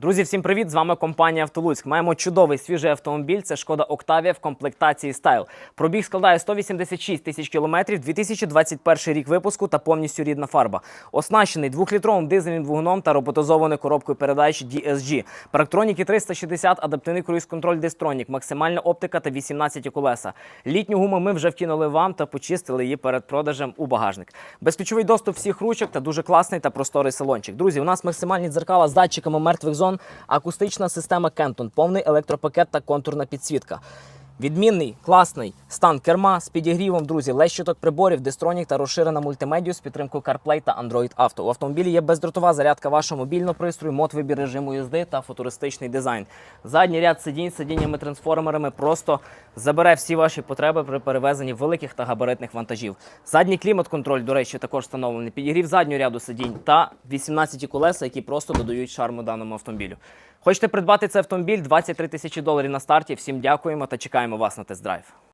Друзі, всім привіт! З вами компанія Автолуцьк. Маємо чудовий свіжий автомобіль. Це шкода Октавія в комплектації Стайл. Пробіг складає 186 тисяч кілометрів, 2021 рік випуску та повністю рідна фарба. Оснащений двохлітровим дизельним двигуном та роботизованою коробкою передач DSG. Парктроніки 360, адаптивний круїз-контроль Дестронік, максимальна оптика та 18 колеса. Літню гуму ми вже вкинули вам та почистили її перед продажем у багажник. Безключовий доступ всіх ручок та дуже класний та просторий салончик. Друзі, у нас максимальні дзеркала з датчиками мертвих зон, акустична система Кентон, повний електропакет та контурна підсвітка. Відмінний, класний стан керма з підігрівом, друзі, лещиток приборів, дистронік та розширена мультимедію з підтримкою CarPlay та Android Auto. У автомобілі є бездротова зарядка вашого мобільного пристрою, мод вибір режиму їзди та футуристичний дизайн. Задній ряд сидінь з сидіннями трансформерами просто забере всі ваші потреби при перевезенні великих та габаритних вантажів. Задній клімат-контроль, до речі, також встановлений. Підігрів заднього ряду сидінь та 18 колеса, які просто додають шарму даному автомобілю. Хочете придбати цей автомобіль 23 тисячі доларів на старті. Всім дякуємо та чекаємо вас на тест-драйв.